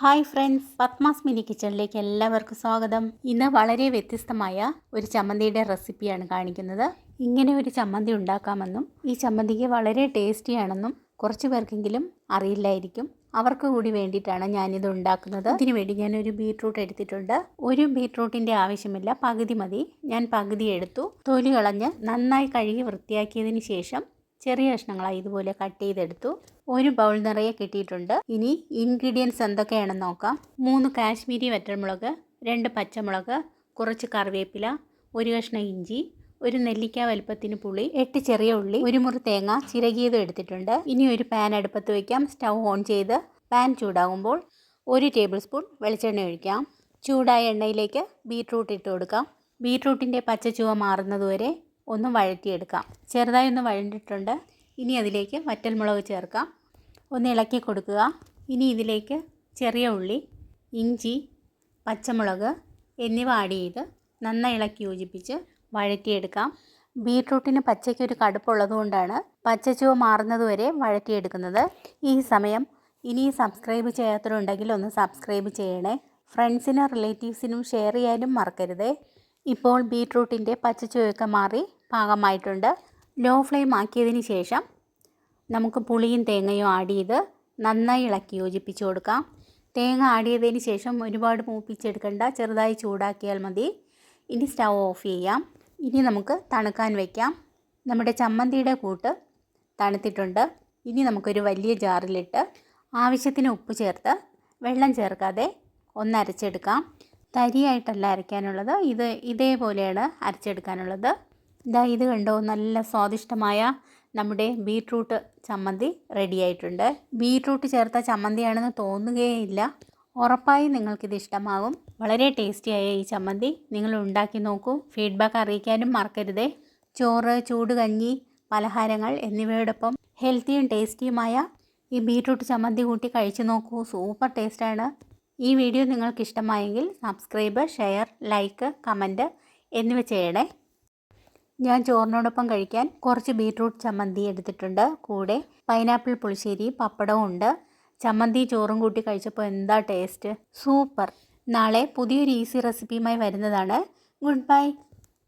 Hi friends Padmas mini കിച്ചണിലേക്ക് എല്ലാവർക്കും സ്വാഗതം. ഇന്ന് വളരെ വ്യത്യസ്തമായ ഒരു ചമ്മന്തിയുടെ റെസിപ്പിയാണ് കാണിക്കുന്നത്. ഇങ്ങനെ ഒരു ചമ്മന്തി ഉണ്ടാക്കാമെന്നും ഈ ചമ്മന്തിക്ക് വളരെ ടേസ്റ്റിയാണെന്നും കുറച്ച് പേർക്കെങ്കിലും അറിയില്ലായിരിക്കും. അവർക്ക് കൂടി വേണ്ടിയിട്ടാണ് ഞാനിത് ഉണ്ടാക്കുന്നത്. ഇതിനു വേണ്ടി ഞാനൊരു ബീട്രൂട്ട് എടുത്തിട്ടുണ്ട്. ഒരു ബീട്രൂട്ടിന്റെ ആവശ്യമില്ല പകുതി മതി. ഞാൻ പകുതി എടുത്തു. തൊലി കളഞ്ഞ് നന്നായി കഴുകി വൃത്തിയാക്കിയതിന് ശേഷം ചെറിയ കഷ്ണങ്ങളായി ഇതുപോലെ കട്ട് ചെയ്തെടുത്തു. ഒരു ബൗൾ നിറയെ കിട്ടിയിട്ടുണ്ട്. ഇനി ഇൻഗ്രീഡിയൻസ് എന്തൊക്കെയാണെന്ന് നോക്കാം. മൂന്ന് കാശ്മീരി വറ്റൽമുളക് രണ്ട് പച്ചമുളക് കുറച്ച് കറിവേപ്പില ഒരു കഷ്ണം ഇഞ്ചി ഒരു നെല്ലിക്ക വലുപ്പത്തിന് പുളി എട്ട് ചെറിയ ഉള്ളി ഒരു മുറി തേങ്ങ ചിരകിയത് എടുത്തിട്ടുണ്ട്. ഇനി ഒരു പാൻ അടുപ്പത്ത് വയ്ക്കാം സ്റ്റൗ ഓൺ ചെയ്ത് പാൻ ചൂടാകുമ്പോൾ ഒരു ടേബിൾ സ്പൂൺ വെളിച്ചെണ്ണ ഒഴിക്കാം. ചൂടായ എണ്ണയിലേക്ക് ബീട്രൂട്ട് ഇട്ട് കൊടുക്കാം. ബീട്രൂട്ടിന്റെ പച്ച ചുവ മാറുന്നതുവരെ ഒന്ന് വഴറ്റിയെടുക്കാം. ചെറുതായി ഒന്ന് വഴണ്ടിട്ടുണ്ട്. ഇനി അതിലേക്ക് വറ്റൽമുളക് ചേർക്കാം. ഒന്ന് ഇളക്കി കൊടുക്കുക. ഇനി ഇതിലേക്ക് ചെറിയ ഉള്ളി ഇഞ്ചി പച്ചമുളക് എന്നിവ ആഡ് ചെയ്ത് നന്നായി ഇളക്കി യോജിപ്പിച്ച് വഴറ്റിയെടുക്കാം. ബീട്രൂട്ടിന് പച്ചയ്ക്ക് ഒരു കടുപ്പുള്ളത് കൊണ്ടാണ് പച്ചച്ചുവ മാറുന്നത് വരെ വഴറ്റിയെടുക്കുന്നത്. ഈ സമയം ഇനി സബ്സ്ക്രൈബ് ചെയ്യാത്തവരുണ്ടെങ്കിൽ ഒന്ന് സബ്സ്ക്രൈബ് ചെയ്യണേ. ഫ്രണ്ട്സിനും റിലേറ്റീവ്സിനും ഷെയർ ചെയ്യാനും മറക്കരുതേ. ഇപ്പോൾ ബീട്രൂട്ടിന്റെ പച്ചച്ചുവയൊക്കെ മാറി പാകമായിട്ടുണ്ട്. ലോ ഫ്ലെയിം ആക്കിയതിന് ശേഷം നമുക്ക് പുളിയും തേങ്ങയും ആഡ് ചെയ്ത് നന്നായി ഇളക്കി യോജിപ്പിച്ച് കൊടുക്കാം. തേങ്ങ ആഡ് ചെയ്തതിന് ശേഷം ഒരുപാട് മൂപ്പിച്ചെടുക്കണ്ട ചെറുതായി ചൂടാക്കിയാൽ മതി. ഇനി സ്റ്റൗ ഓഫ് ചെയ്യാം. ഇനി നമുക്ക് തണുക്കാൻ വയ്ക്കാം നമ്മുടെ ചമ്മന്തിയുടെ കൂട്ട് തണുത്തിട്ടുണ്ട്. ഇനി നമുക്കൊരു വലിയ ജാറിലിട്ട് ആവശ്യത്തിന് ഉപ്പ് ചേർത്ത് വെള്ളം ചേർക്കാതെ ഒന്ന് അരച്ചെടുക്കാം. തരിയായിട്ടല്ല അരയ്ക്കാനുള്ളത്. ഇത് ഇതേപോലെയാണ് അരച്ചെടുക്കാനുള്ളത്. ഇതാ ഇത് കണ്ടോ നല്ല സ്വാദിഷ്ടമായ നമ്മുടെ ബീട്രൂട്ട് ചമ്മന്തി റെഡി ആയിട്ടുണ്ട്. ബീട്രൂട്ട് ചേർത്ത ചമ്മന്തിയാണെന്ന് തോന്നുകയില്ല ഉറപ്പായും നിങ്ങൾക്കിത് ഇഷ്ടമാകും. വളരെ ടേസ്റ്റിയായ ഈ ചമ്മന്തി. നിങ്ങൾ ഉണ്ടാക്കി നോക്കൂ. ഫീഡ്ബാക്ക് അറിയിക്കാനും മറക്കരുതേ. ചോറ് ചൂട് കഞ്ഞി പലഹാരങ്ങൾ എന്നിവയോടൊപ്പം ഹെൽത്തിയും ടേസ്റ്റിയുമായ ഈ ബീട്രൂട്ട് ചമ്മന്തി കൂട്ടി കഴിച്ചു നോക്കൂ. സൂപ്പർ ടേസ്റ്റാണ് ഈ വീഡിയോ നിങ്ങൾക്ക് ഇഷ്ടമായെങ്കിൽ സബ്സ്ക്രൈബ് ഷെയർ ലൈക്ക് കമന്റ് എന്നിവ ചെയ്യണേ. ഞാൻ ചോറിനോടൊപ്പം കഴിക്കാൻ കുറച്ച് ബീട്രൂട്ട് ചമ്മന്തി എടുത്തിട്ടുണ്ട്. കൂടെ പൈനാപ്പിൾ പുളിശ്ശേരി പപ്പടവും ഉണ്ട്. ചമ്മന്തി ചോറും കൂട്ടി കഴിച്ചപ്പോൾ എന്താ ടേസ്റ്റ്? സൂപ്പർ. നാളെ പുതിയൊരു ഈസി റെസിപ്പിയുമായി വരുന്നതാണ്. Good bye.